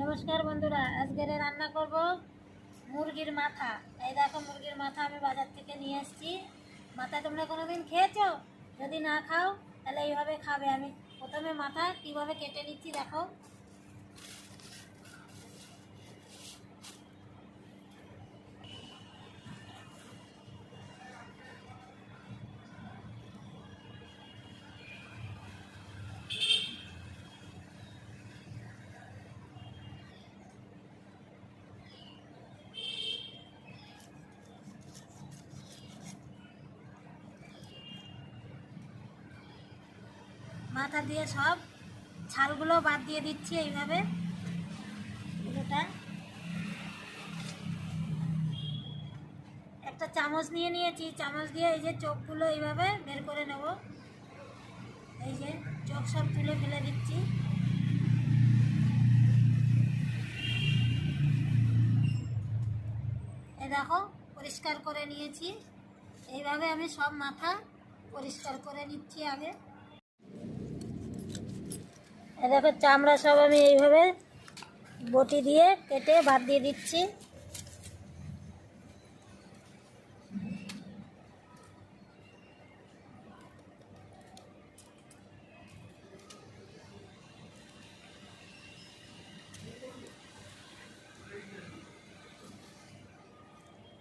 নমস্কার বন্ধুরা আজকে রান্না করব মুরগির মাথা। এই দেখো মুরগির মাথা আমি বাজার থেকে নিয়ে এসেছি। মাথা তোমরা কোনো দিন খেয়েছো? যদি না খাও, তাহলে এইভাবে খাবে। আমি প্রথমে মাথা কীভাবে কেটে নিচ্ছি দেখো। মাথা দিয়ে সব ছালগুলো বাদ দিয়ে দিচ্ছি এইভাবে। পুরোটা একটা চামচ নিয়ে নিয়েছি, চামচ দিয়ে এই যে চোখগুলো এইভাবে বের করে নেব। এই যে চোখ সব তুলে ফেলে দিচ্ছি। এই দেখো, পরিষ্কার করে নিয়েছি। এইভাবে আমি সব মাথা পরিষ্কার করে নিচ্ছি আগে। এ দেখো, চামড়া সব আমি এইভাবে বটি দিয়ে কেটে বাদ দিয়ে দিচ্ছি।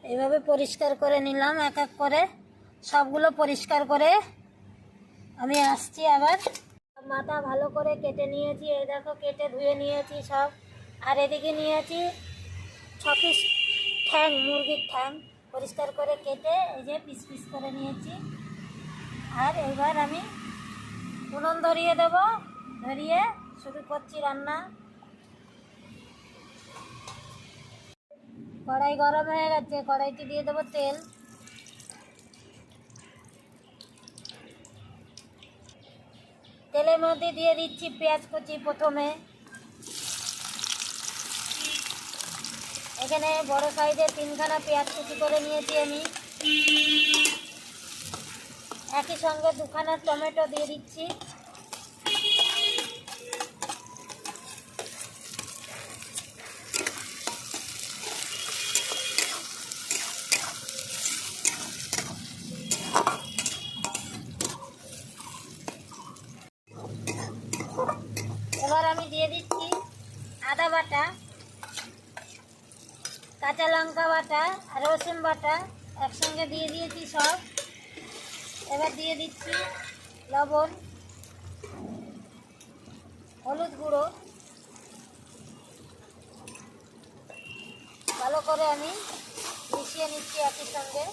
এইভাবে পরিষ্কার করে নিলাম এক এক করে। সবগুলো পরিষ্কার করে আমি আসছি আবার। মাথা ভালো করে কেটে নিয়েছি, এই দেখো কেটে ধুয়ে নিয়েছি সব। আর এদিকে নিয়েছি ছ পিস ঠ্যাং, মুরগির ঠ্যাং পরিষ্কার করে কেটে এই যে পিস পিস করে নিয়েছি। আর এবার আমি উনুন ধরিয়ে দেব, ধরিয়ে শুরু করছি রান্না। কড়াই গরম হয়ে গেছে কড়াইটি দিয়ে দেবো তেল। তেলের মধ্যে দিয়ে দিচ্ছি পেঁয়াজ কুচি প্রথমে। এখানে বড় সাইজের তিনখানা পেঁয়াজ কুচি করে নিয়েছি আমি। একই সঙ্গে দুখানা টমেটো দিয়ে দিচ্ছি এবার আমি দিয়ে দিচ্ছি আদা বাটা, কাঁচা লঙ্কা বাটা রসুন বাটা একসঙ্গে দিয়ে দিয়েছি সব। এবার দিয়ে দিচ্ছি লবণ, হলুদ গুঁড়ো। ভালো করে আমি মিশিয়ে নিচ্ছি একই সঙ্গে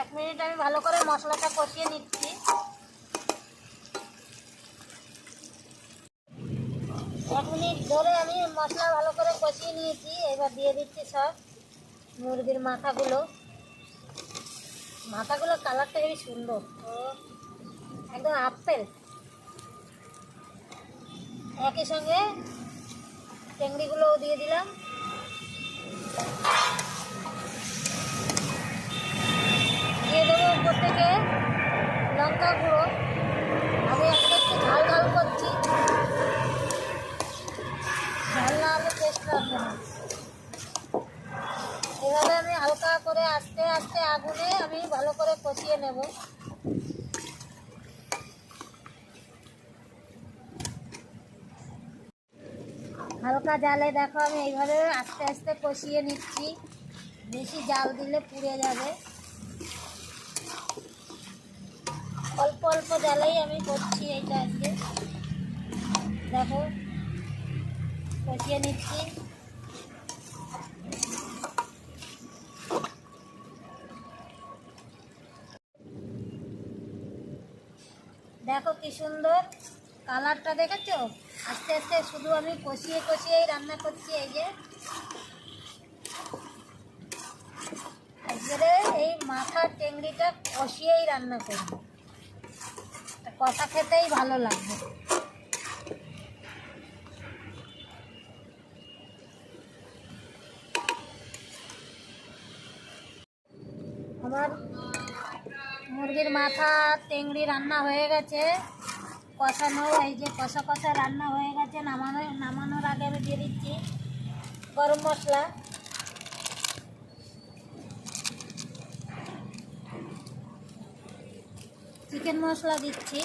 এক মিনিট আমি ভালো করে মশলাটা কষিয়ে নিচ্ছি। এক মিনিট ধরে আমি মশলা ভালো করে কষিয়ে নিয়েছি, এবার দিয়ে দিচ্ছি সব মুরগির মাথাগুলো। মাথাগুলো কালারটা হেবি সুন্দর ও একদম আপেল। একই সঙ্গে চিংড়িগুলোও দিয়ে দিলাম দিয়ে দেবো উপর থেকে লঙ্কা গুঁড়ো। আমি একটা একটু ঝাল ঝাল করছি। ঝাল না হলে টেস্ট লাগবে না। এভাবে আমি হালকা করে আস্তে আস্তে আগুনে আমি ভালো করে কষিয়ে নেব। হালকা জালে দেখো আমি এইভাবে আস্তে আস্তে কষিয়ে নিচ্ছি। বেশি জাল দিলে পুড়ে যাবে। অল্প অল্প জ্বালাই আমি করছি এইটা আজকে। দেখো, কষিয়ে নিচ্ছি। দেখো কি সুন্দর কালারটা দেখেছ? আস্তে আস্তে শুধু আমি কষিয়ে কষিয়েই রান্না করছি এই যে। একবারে এই মাথা টেংরিটা কষিয়েই রান্না করব। কষা খেতেই ভালো লাগবে। আমার মুরগির মাথা টেংড়ি রান্না হয়ে গেছে, কষানো, এই যে কষা কষা রান্না হয়ে গেছে, নামানো নামানোর আগে আমি দিয়ে দিচ্ছি গরম মশলা। চিকেন মশলা দিচ্ছি।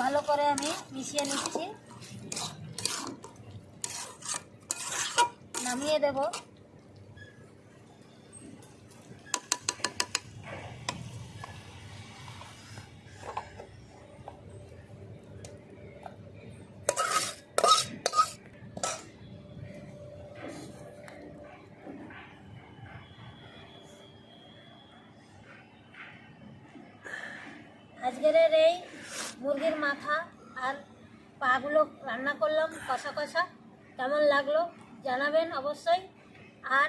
ভালো করে আমি মিশিয়ে নিচ্ছি। নামিয়ে দেব। আজকের এই মুরগির মাথা আর পাগুলো রান্না করলাম কষা কষা। কেমন লাগল জানাবেন অবশ্যই। আর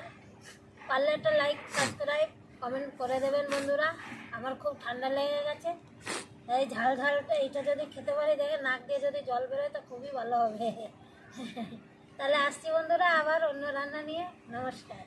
পারলে একটা লাইক সাবস্ক্রাইব কমেন্ট করে দেবেন বন্ধুরা। আমার খুব ঠান্ডা লেগে গেছে। এই ঝাল ঝালটা এইটা যদি খেতে পারি, দেখে নাক দিয়ে যদি জল বেরোয়, তো খুবই ভালো হবে। তাহলে আসছি বন্ধুরা আবার অন্য রান্না নিয়ে। নমস্কার।